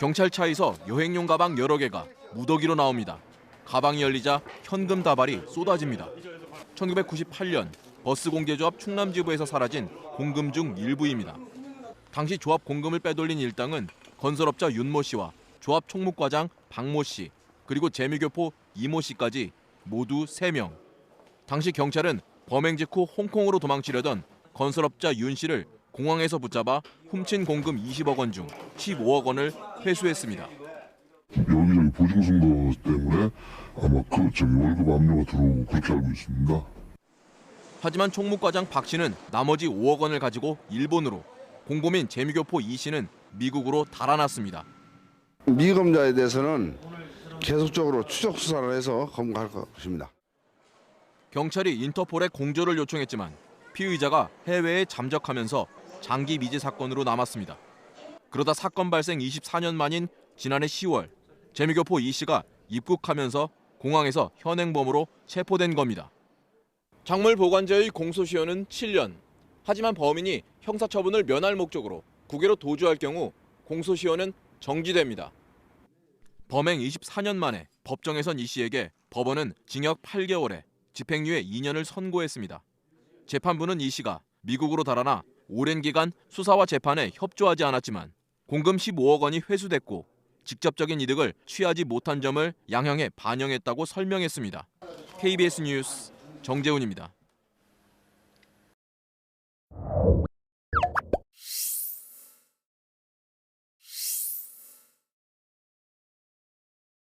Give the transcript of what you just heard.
경찰차에서 여행용 가방 여러 개가 무더기로 나옵니다. 가방이 열리자 현금 다발이 쏟아집니다. 1998년 버스 공제조합 충남지부에서 사라진 공금 중 일부입니다. 당시 조합 공금을 빼돌린 일당은 건설업자 윤모 씨와 조합 총무과장 박모 씨 그리고 재미교포 이모 씨까지 모두 3명. 당시 경찰은 범행 직후 홍콩으로 도망치려던 건설업자 윤 씨를 공항에서 붙잡아 훔친 공금 20억 원 중 15억 원을 회수했습니다. 여기저기 보증 쓴거 때문에 아마 그 저기 월급 압류가 들어오고 그렇게 알고 있습니다. 하지만 총무과장 박 씨는 나머지 5억 원을 가지고 일본으로 공범인 재미교포 이 씨는 미국으로 달아났습니다. 미검자에 대해서는 계속적으로 추적 수사를 해서 검거할 것입니다. 경찰이 인터폴에 공조를 요청했지만 피의자가 해외에 잠적하면서 장기 미제 사건으로 남았습니다. 그러다 사건 발생 24년 만인 지난해 10월 재미교포 이 씨가 입국하면서 공항에서 현행범으로 체포된 겁니다. 작물 보관자의 공소시효는 7년. 하지만 범인이 형사처분을 면할 목적으로 국외로 도주할 경우 공소시효는 정지됩니다. 범행 24년 만에 법정에선 이 씨에게 법원은 징역 8개월에 집행유예 2년을 선고했습니다. 재판부는 이 씨가 미국으로 달아나 오랜 기간 수사와 재판에 협조하지 않았지만 공금 15억 원이 회수됐고 직접적인 이득을 취하지 못한 점을 양형에 반영했다고 설명했습니다. KBS 뉴스 정재훈입니다.